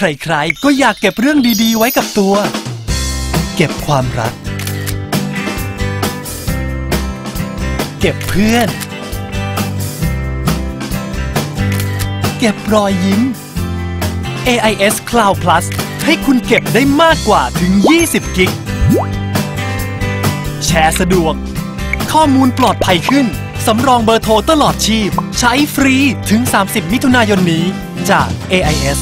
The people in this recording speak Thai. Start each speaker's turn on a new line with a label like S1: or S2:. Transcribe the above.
S1: ใครๆ ก็อยากเก็บเรื่องดีๆ ไว้กับตัว เก็บความรัก เก็บเพื่อน เก็บรอยยิ้ม AIS Cloud Plus ให้คุณเก็บได้มากกว่าถึง 20 กิก แชร์สะดวก ข้อมูลปลอดภัยขึ้น สำรองเบอร์โทรตลอดชีพ ใช้ฟรีถึง 30 มิถุนายนนี้จาก AIS